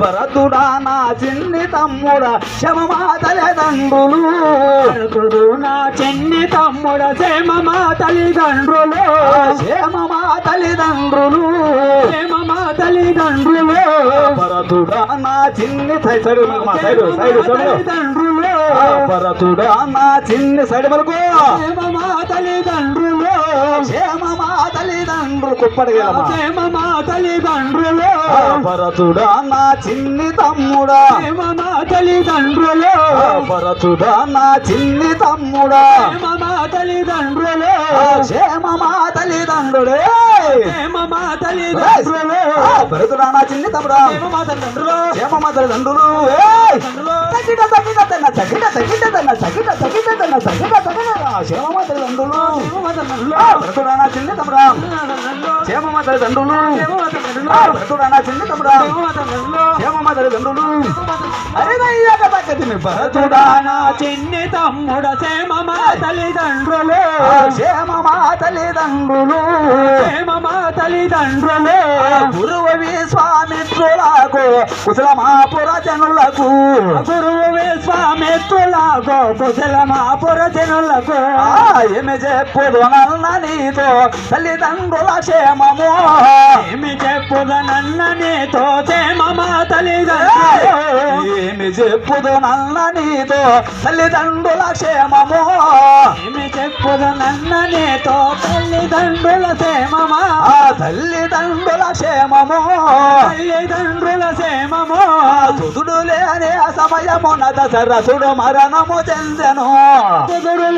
భరతుడా నా చిన్ని తమ్ముడ క్షమమా తల్లిదండ్రులు భరతుడు నా చెన్ని తమ్ముడ సేమ మా తల్లిదండ్రులు క్షేమమా తల్లిదండ్రులు సేమ మా తల్లిదండ్రులు భరతుడా నా చిన్ని తల్లిదండ్రులు భరతుడా నా చిన్ని సైడ్ వరకు సేమ మా తల్లిదండ్రులు క్షేమమా తల్లిదండ్రులు కుప్పడిగలమా మా తల్లిదండ్రులు. ఆ భరతుడా నా చిన్ని తమ్ముడా. మా తల్లిదండ్రులు. భరతుడా నా చిన్ని తమ్ముడా. మా తల్లిదండ్రులు. ఆ క్షేమమా తల్లిదండ్రుడే సేమ మా తల్లిదండ్రులు. భరతుడా నా చిన్ని తమ్ముడా. మా తల్లిదండ్రులు. తల్లిదండ్రులు. ఏయ్! తల్లిదండ్రులు. క్షేమమా తల్లిదండ్రులు భరతుడా నా చిన్ని తమ్ముడా తల్లిదండ్రులు క్షేమమా తల్లిదండ్రులు భరతుడా నా చిన్ని తమ్ముడా సేమ మా తల్లిదండ్రులు క్షేమమా తల్లిదండ్రులు సేమ మా తల్లిదండ్రులు అరే నయ్యాక తగ్గతిని భరతుడా నా చిన్ని తమ్ముడ సేమ మా తల్లిదండ్రులు ఆ క్షేమమా తల్లిదండ్రులు తల్లిదండ్రులు. గురువు విశ్వామిత్రులకు కుశలమాపుర జనులకు. గురువు విశ్వామిత్రులకు కుశల మా పురజనులకు ఆ ఏమి చెప్పుదు నల్ల నీతో తల్లిదండ్రుల క్షేమము. ఏమి చెప్పుదనన్న నీతో సేమ మా తల్లిదండ్రులు ఏమి చెప్పుదు నల్ల నీతో తల్లిదండ్రుల క్షేమము. ఏమి చెప్పుదనన్న నీతో తల్లిదండ్రుల ఆ తల్లిదండ్రుల క్షేమము. తల్లిదండ్రుల సేమము సుదుడు లేని సమయమున దశరథుడు మరణము చెందెను. కుదురు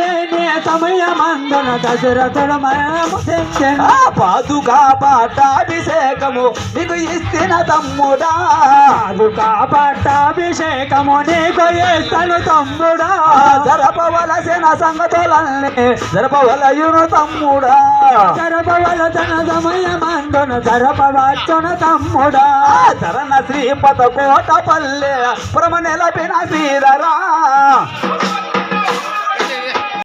లేని సమయమందున దశరథుడు మరణము చెందెను ఆ పాదుకా పట్టాభిషేకము నీకు ఇస్తున్న తమ్ముడా. అది కాపాటాభిషేకము నీకు ఇస్తను తమ్ముడా. జరపవలసిన సంగతులన్నీ జరపవలయును తమ్ముడా. జరపవలసిన సమయమందున జరపవచ్చున తమ్ముడా. ఆ చరణ శ్రీపత కోట పల్లె పురమ నెలపిన శ్రీధరా